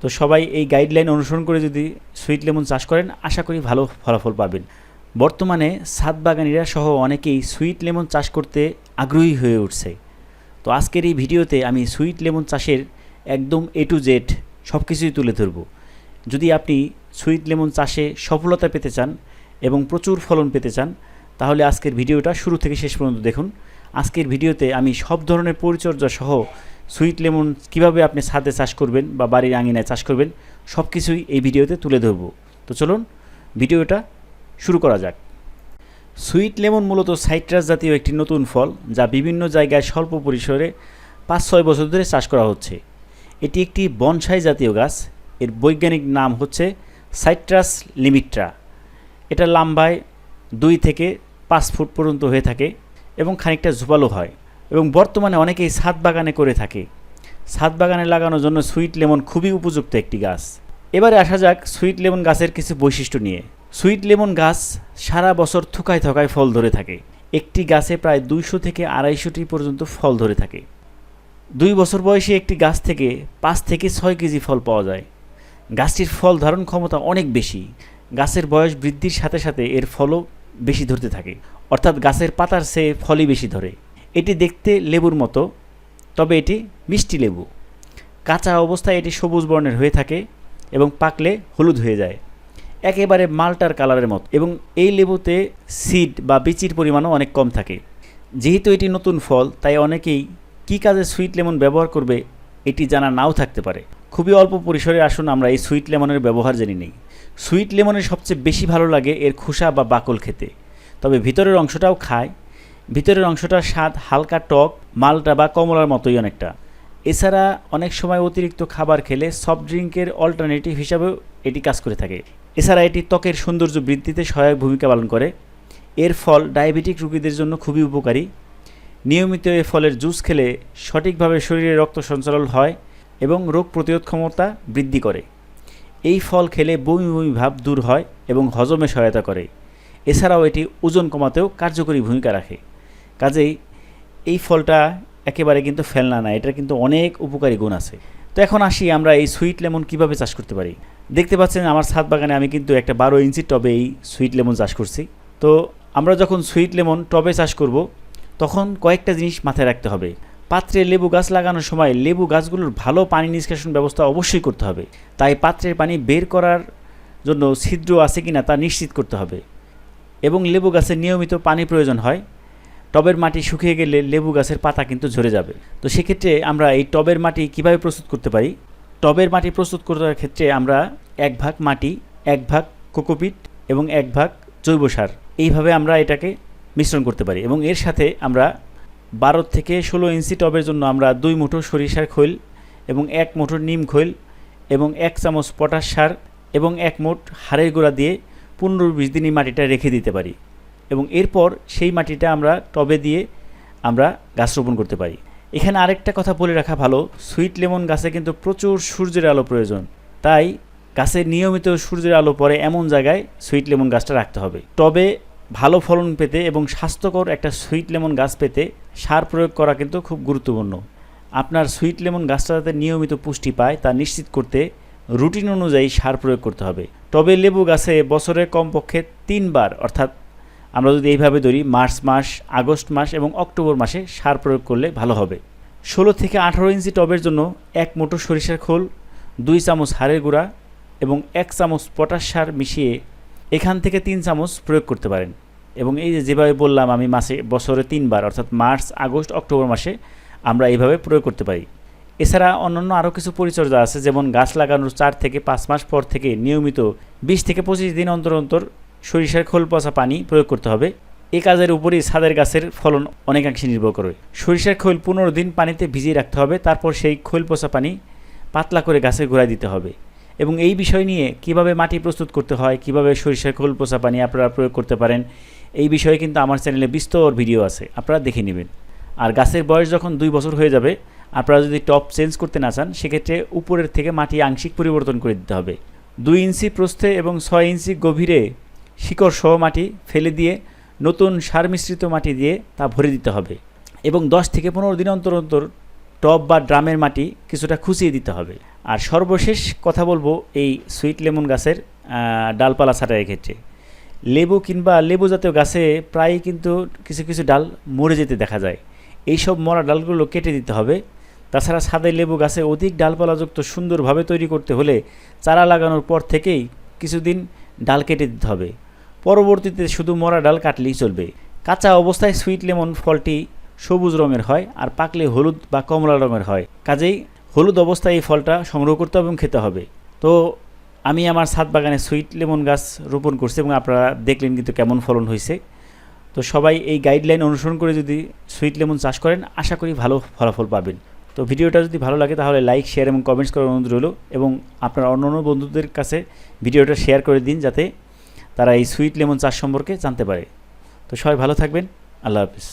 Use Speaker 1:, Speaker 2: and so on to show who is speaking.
Speaker 1: তো সবাই এই গাইডলাইন অনুসরণ করে যদি সুইট লেমন চাষ করেন, আশা করি ভালো ফলাফল পাবেন। বর্তমানে ছাদ বাগানিরা সহ অনেকেই সুইট লেমন চাষ করতে আগ্রহী হয়ে উঠছে। তো আজকের এই ভিডিওতে আমি সুইট লেমন চাষের একদম এ টু জেড সব কিছুই তুলে ধরব। যদি আপনি সুইট লেমন চাষে সফলতা পেতে চান এবং প্রচুর ফলন পেতে চান, তাহলে আজকের ভিডিওটা শুরু থেকে শেষ পর্যন্ত দেখুন। আজকের ভিডিওতে আমি সব ধরনের পরিচর্যা সহ সুইট লেমন কীভাবে আপনি ছাদে চাষ করবেন বা বাড়ির আঙিনায় চাষ করবেন সব কিছুই এই ভিডিওতে তুলে ধরব। তো চলুন, ভিডিওটা শুরু করা যাক। সুইট লেমন মূলত সাইট্রাস জাতীয় একটি নতুন ফল যা বিভিন্ন জায়গায় স্বল্প পরিসরে পাঁচ ছয় বছর ধরে চাষ করা হচ্ছে। এটি একটি বনসাই জাতীয় গাছ। এর বৈজ্ঞানিক নাম হচ্ছে সাইট্রাস লিমিট্রা। এটা লম্বায় দুই থেকে পাঁচ ফুট পর্যন্ত হয়ে থাকে এবং খানিকটা ঝুপালো হয়। এবং বর্তমানে অনেকেই ছাদ বাগানে করে থাকে। ছাদ বাগানে লাগানোর জন্য সুইট লেমন খুবই উপযুক্ত একটি গাছ। এবারে আসা যাক সুইট লেমন গাছের কিছু বৈশিষ্ট্য নিয়ে। সুইট লেমন গাছ সারা বছর থুকায় থকায় ফল ধরে থাকে। একটি গাছে প্রায় দুইশো থেকে আড়াইশোটি পর্যন্ত ফল ধরে থাকে। দুই বছর বয়সে একটি গাছ থেকে পাঁচ থেকে ছয় কেজি ফল পাওয়া যায়। গাছটির ফল ধারণ ক্ষমতা অনেক বেশি। গাছের বয়স বৃদ্ধির সাথে সাথে এর ফলও বেশি ধরতে থাকে। অর্থাৎ গাছের পাতার চেয়ে ফলই বেশি ধরে। এটি দেখতে লেবুর মতো, তবে এটি মিষ্টি লেবু। কাঁচা অবস্থায় এটি সবুজ বর্ণের হয়ে থাকে এবং পাকলে হলুদ হয়ে যায়। একেবারে মালটার কালারের মতো এবং এই লেবুতে সিড বা বিচির পরিমাণও অনেক কম থাকে। যেহেতু এটি নতুন ফল, তাই অনেকেই কী কাজে সুইট লেমন ব্যবহার করবে এটি জানা নাও থাকতে পারে। খুবই অল্প পরিসরে আসুন, আমরা এই সুইট লেমনের ব্যবহার জেনে নিই। সুইট লেমনের সবচেয়ে বেশি ভালো লাগে এর খোসা বা বাকল খেতে। তবে ভিতরের অংশটাও খায় ভিতরের অংশটার স্বাদ হালকা টক, মালটা বা কমলার মতোই অনেকটা। এছাড়া অনেক সময় অতিরিক্ত খাবার খেলে সফট ড্রিঙ্কের অল্টারনেটিভ হিসাবেও এটি কাজ করে থাকে। এছাড়া এটি ত্বকের সৌন্দর্য বৃদ্ধিতে সহায়ক ভূমিকা পালন করে। এর ফল ডায়াবেটিক রোগীদের জন্য খুবই উপকারী। নিয়মিত এ ফলের জুস খেলে সঠিকভাবে শরীরে রক্ত সঞ্চালন হয় এবং রোগ প্রতিরোধ ক্ষমতা বৃদ্ধি করে। এই ফল খেলে বমি বমি ভাব দূর হয় এবং হজমে সহায়তা করে। এছাড়াও এটি ওজন কমাতেও কার্যকরী ভূমিকা রাখে। কাজেই এই ফলটা একেবারে কিন্তু ফেলনা না, এটার কিন্তু অনেক উপকারী গুণ আছে। তো এখন আসি আমরা এই সুইট লেমন কীভাবে চাষ করতে পারি। দেখতে পাচ্ছেন আমার ছাদ বাগানে আমি কিন্তু একটা বারো ইঞ্চি টবে এই সুইট লেমন চাষ করছি। তো আমরা যখন সুইট লেমন টবে চাষ করব, তখন কয়েকটা জিনিস মাথায় রাখতে হবে। পাত্রে লেবু গাছ লাগানোর সময় লেবু গাছগুলোর ভালো পানি নিষ্কাশন ব্যবস্থা অবশ্যই করতে হবে। তাই পাত্রের পানি বের করার জন্য ছিদ্র আছে কিনা তা নিশ্চিত করতে হবে। এবং লেবু গাছের নিয়মিত পানি প্রয়োজন হয়। টবের মাটি শুকিয়ে গেলে লেবু গাছের পাতা কিন্তু ঝরে যাবে। তো সেক্ষেত্রে আমরা এই টবের মাটি কীভাবে প্রস্তুত করতে পারি? টবের মাটি প্রস্তুত করার ক্ষেত্রে আমরা এক ভাগ মাটি, এক ভাগ কোকোপিট এবং এক ভাগ জৈব সার এইভাবে আমরা এটাকে মিশ্রণ করতে পারি এবং এর সাথে আমরা বারো থেকে ষোলো ইঞ্চি টবের জন্য আমরা দুই মুঠো সরিষার খৈল এবং এক মুঠো নিম খৈল এবং এক চামচ পটাশ সার এবং এক মুঠ হাড়ের গোড়া দিয়ে পনেরো বিশ দিন এই মাটিটা রেখে দিতে পারি। এবং এরপর সেই মাটিটা আমরা টবে দিয়ে আমরা গাছ রোপণ করতে পারি। এখানে আরেকটা কথা বলে রাখা ভালো, সুইট লেমন গাছে কিন্তু প্রচুর সূর্যের আলো প্রয়োজন। তাই গাছে নিয়মিত সূর্যের আলো পড়ে এমন জায়গায় সুইট লেমন গাছটা রাখতে হবে। টবে ভালো ফলন পেতে এবং স্বাস্থ্যকর একটা সুইট লেমন গাছ পেতে সার প্রয়োগ করা কিন্তু খুব গুরুত্বপূর্ণ। আপনার সুইট লেমন গাছটা যাতে নিয়মিত পুষ্টি পায় তা নিশ্চিত করতে রুটিন অনুযায়ী সার প্রয়োগ করতে হবে। টবে লেবু গাছে বছরে কমপক্ষে তিনবার, অর্থাৎ আমরা যদি এইভাবে ধরি, মার্চ মাস, আগস্ট মাস এবং অক্টোবর মাসে সার প্রয়োগ করলে ভালো হবে। ষোলো থেকে আঠারো ইঞ্চি টবের জন্য এক মুঠো সরিষার খোল, দুই চামচ হাড়ের গুঁড়া এবং এক চামচ পটাশ সার মিশিয়ে এখান থেকে তিন চামচ প্রয়োগ করতে পারেন। এবং এই যে যেভাবে বললাম আমি মাসে, বছরে তিনবার, অর্থাৎ মার্চ, আগস্ট, অক্টোবর মাসে আমরা এইভাবে প্রয়োগ করতে পারি। এছাড়া অন্যান্য আরও কিছু পরিচর্যা আছে, যেমন গাছ লাগানোর চার থেকে পাঁচ মাস পর থেকে নিয়মিত বিশ থেকে পঁচিশ দিন অন্তর অন্তর সরিষার খোল পচা পানি প্রয়োগ করতে হবে। এ কাজের উপরই ছাদের গাছের ফলন অনেকাংশে নির্ভর করে। সরিষার খোল পনেরো দিন পানিতে ভিজিয়ে রাখতে হবে, তারপর সেই খোল পচা পানি পাতলা করে গাছের গোড়ায় দিতে হবে। এবং এই বিষয় নিয়ে কীভাবে মাটি প্রস্তুত করতে হয়, কীভাবে সরিষার খোল পচা পানি আপনারা প্রয়োগ করতে পারেন, এই বিষয়ে কিন্তু আমার চ্যানেলে বিস্তর ভিডিও আছে, আপনারা দেখে নেবেন। আর গাছের বয়স যখন দুই বছর হয়ে যাবে, আপনারা যদি টপ চেঞ্জ করতে না চান, সেক্ষেত্রে উপরের থেকে মাটি আংশিক পরিবর্তন করে দিতে হবে। দুই ইঞ্চি প্রস্থে এবং ছয় ইঞ্চি গভীরে শিকড় সহ মাটি ফেলে দিয়ে নতুন সার মিশ্রিত মাটি দিয়ে তা ভরে দিতে হবে এবং দশ থেকে পনেরো দিন অন্তর অন্তর টব বা ড্রামের মাটি কিছুটা খুঁচিয়ে দিতে হবে। আর সর্বশেষ কথা বলব এই সুইট লেমন গাছের ডালপালা ছাঁটাইয়ের ক্ষেত্রে। লেবু কিংবা লেবু জাতীয় গাছে প্রায়ই কিন্তু কিছু কিছু ডাল মরে যেতে দেখা যায়। এই সব মরা ডালগুলো কেটে দিতে হবে। তাছাড়া ছাদে লেবু গাছে অধিক ডালপালাযুক্ত সুন্দরভাবে তৈরি করতে হলে চারা লাগানোর পর থেকেই কিছুদিন ডাল কেটে দিতে হবে। পরবর্তীতে শুধু মরা ডাল কাটলেই চলবে। কাঁচা অবস্থায় সুইট লেমন ফলটি সবুজ রঙের হয় আর পাকলে হলুদ বা কমলা রঙের হয়। কাজেই হলুদ অবস্থায় এই ফলটা সংগ্রহ করতে হবে এবং খেতে হবে। তো আমি আমার ছাদ বাগানে সুইট লেমন গাছ রোপণ করছি এবং আপনারা দেখলেন কিন্তু কেমন ফলন হয়েছে। তো সবাই এই গাইডলাইন অনুসরণ করে যদি সুইট লেমন চাষ করেন, আশা করি ভালো ফলাফল পাবেন। তো ভিডিওটা যদি ভালো লাগে তাহলে লাইক শেয়ার এবং কমেন্টস করার অনুরোধ রইল এবং আপনার অন্য অন্য বন্ধুদের কাছে ভিডিওটা শেয়ার করে দিন যাতে তারা এই সুইট লেমন চাষ সম্পর্কে জানতে পারে। তো সবাই ভালো থাকবেন। আল্লাহ হাফিজ।